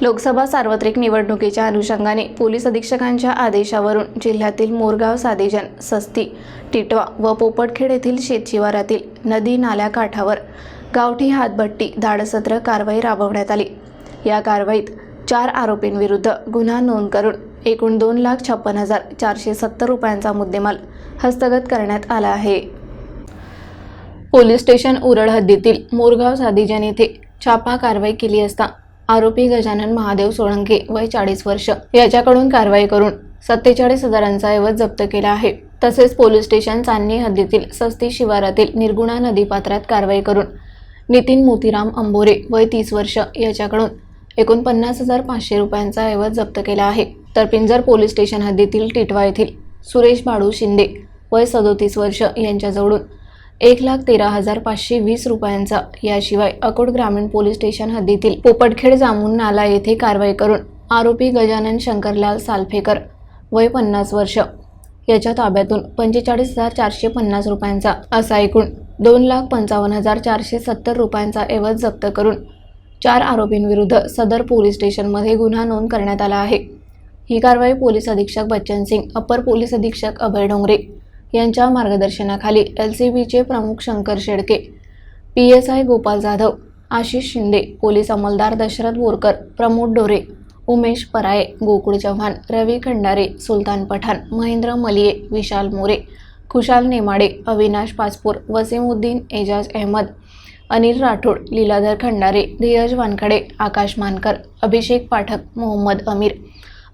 लोकसभा सार्वत्रिक निवडणुकीच्या अनुषंगाने पोलीस अधीक्षकांच्या आदेशावरून जिल्ह्यातील मोरगाव सादेजन सस्ती टिटवा व पोपटखेड येथील शेतशिवारातील नदी नाल्या काठावर गावठी हातभट्टी धाडसत्र कारवाई राबवण्यात आली. या कारवाईत चार आरोपींविरुद्ध गुन्हा नोंद करून एकूण दोन लाख छप्पन हजार चारशे सत्तर रुपयांचा मुद्देमाल हस्तगत करण्यात आला आहे. पोलीस स्टेशन उरळ हद्दीतील मोरगाव सादिजन येथे छापा कारवाई केली असता आरोपी गजानन महादेव सोळंके वय चाळीस वर्ष याच्याकडून कारवाई करून सत्तेचाळीस हजारांचा ऐवज जप्त केला आहे. तसेच पोलीस स्टेशन चांदणी हद्दीतील सस्ती शिवारातील निर्गुणा नदीपात्रात कारवाई करून नितीन मोतीराम अंबोरे वय तीस वर्ष याच्याकडून एकूण पन्नास हजार पाचशे रुपयांचा ऐवज जप्त केला आहे. तर पिंजर पोलीस स्टेशन हद्दीतील टिटवा येथील सुरेश बाळू शिंदे वय सदोतीस वर्ष यांच्याजवळून एक लाख तेरा हजार पाचशे वीस रुपयांचा. याशिवाय अकोट ग्रामीण पोलीस स्टेशन हद्दीतील पोपटखेड जामून नाला येथे कारवाई करून आरोपी गजानन शंकरलाल सालफेकर वय पन्नास वर्ष. याच्या ताब्यातून पंचेचाळीस हजार चारशे पन्नास रुपयांचा असा एकूण दोन लाख पंचावन्न हजार चारशे सत्तर रुपयांचा ऐवज जप्त करून चार आरोपींविरुद्ध सदर पोलीस स्टेशनमध्ये गुन्हा नोंद करण्यात आला आहे. ही कारवाई पोलीस अधीक्षक बच्चन सिंग अप्पर पोलीस अधीक्षक अभय डोंगरे यांच्या मार्गदर्शनाखाली एल सी बीचे प्रमुख Shankar Shedke P S I Gopal Jadhav Ashish Shinde police अंमलदार Dashrath Borkar Pramod Dore Umesh पराये गोकुळ चव्हाण रवी खंडारे सुलतान पठाण महेंद्र मलिये विशाल मोरे खुशाल नेमाडे अविनाश पाचपूर वसीमुद्दीन एजाज अहमद अनिल राठोड लीलाधर खंडारे धीरज वानखडे आकाश मानकर अभिषेक पाठक मोहम्मद अमीर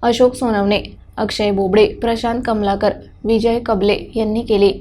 अशोक सोनवणे अक्षय बोबडे प्रशांत कमलाकर विजय कबले यांनी केली.